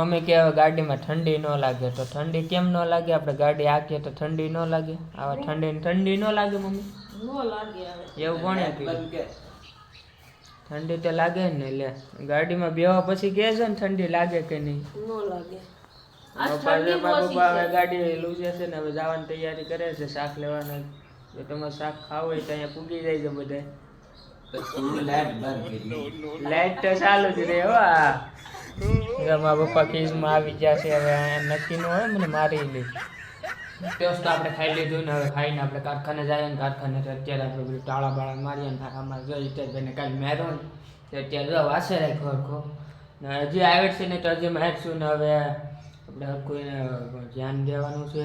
Mummy કે હવે ગાડીમાં ઠંડી ન લાગે તો ઠંડી કેમ ન લાગે? આપણે ગાડી આખીએ તો ઠંડી ન લાગે? આવા ઠંડી ઠંડી ન લાગે મમ્મી? નો લાગે હવે. એવું કોણે ઠંડી તો લાગે ને લે. ગાડીમાં બેવા પછી કે છે ને ઠંડી લાગે કે નહીં. ગાડી લૂજે છે ને હવે જવાની તૈયારી કરે છે શાક લેવાના. જો તમારે શાક ખાવું હોય તો અહીંયા પૂગી જાય છે બધા લાઈટ તો ચાલુ જ રહે હો મારા પપ્પા ખીસમાં આવી ગયા છે, હવે નક્કી ન હોય, મને મારી લે. ટેસ્ટ આપણે ખાઈ લીધું ને હવે ખાઈને આપણે કારખાને જઈએ ને કારખાને અત્યારે આપણે બધું ટાળા બાળા મારીએ ને અમારે જો હિતેશભાઈને કાલે મેરો ને અત્યારે જો વાસે રાખ્યો હરખો ને હજી આવે છે ને તો હજી મારશું ને હવે આપણે કોઈને ધ્યાન દેવાનું છે.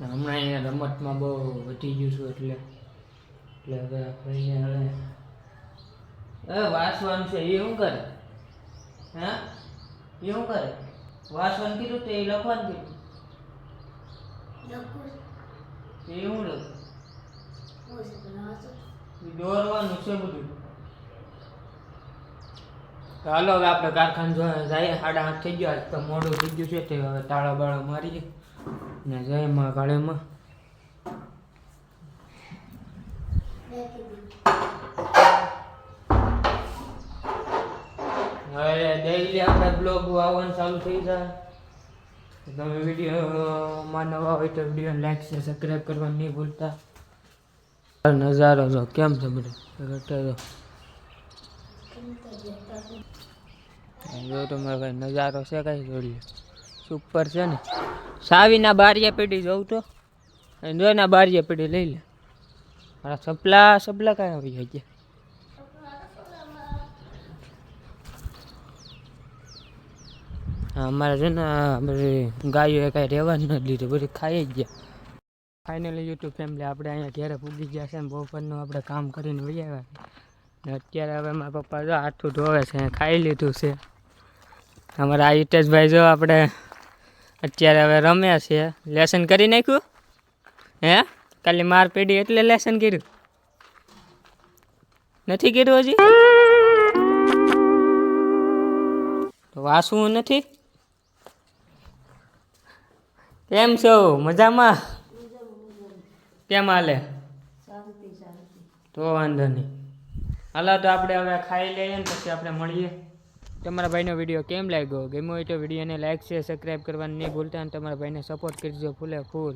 ને હમણાં અહીંયા રમતમાં બહુ વધી ગયું છું એટલે એટલે હવે આપણે હવે એ વાસવાનું છે એ શું કરે? હે? એ શું કરે? વાસવાનું કીધું તો એ લખવાનું કીધું? એ શું લખ. દોરવાનું છે બધું. તો હાલો હવે આપણે કારખાને જો જઈએ, સાડા આઠ થઈ ગયા તો મોડું થઈ ગયું છે, તે હવે તાળા બાળા મારી ને જાય માં કાળીમાં હવે ડેઈલી આપણા બ્લોગ આવવાનું ચાલુ થઈ જાય. તમે વિડીયોમાં નવા હોય તો વીડિયો લાઈક છે સબસ્ક્રાઈબ કરવાનું નહીં ભૂલતા. નજારો જો કેમ છે બધો? જો તમારે ભાઈ નજારો છે કઈ જોડી સુપર છે ને? સાવીના બારિયા પેઢી જોઉં તો? અને જો ના બારીયા પેઢી લઈ લે. મારા સપલા સપલા કાંઈ આવી ગયા? અમારે છે ને બધી ગાયોએ કાંઈ રહેવા જ નથી લીધું બધું ખાઈ જ ગયા. ફાઇનલી યુટ્યુબ ફેમિલી આપણે અહીંયા ઘેરે પૂગી ગયા છે ને, બપોરનું આપણે કામ કરીને વહી આવ્યા ને અત્યારે હવે મારા પપ્પા જો હાથું ધોવે છે, ખાઈ લીધું છે. અમારા હિતેશભાઈ જો આપણે અત્યારે હવે રમ્યા છે. લેસન કરી નાખ્યું? હે? કાલે માર પેઢી એટલે લેસન કર્યું? નથી કર્યું હજી? વાસવું નથી? કેમ છો? મજામાં? કેમ હાલે? તો વાંધો નહીં. હાલો તો આપણે હવે ખાઈ લઈએ ને પછી આપણે મળીએ. તમારા ભાઈનો વીડિયો કેમ લાગ્યો? ગમ્યો હોય તો વિડીયોને લાઈક છે સબસ્ક્રાઈબ કરવાનું નહીં ભૂલતા અને તમારા ભાઈને સપોર્ટ કરજો ફૂલે ફૂલ.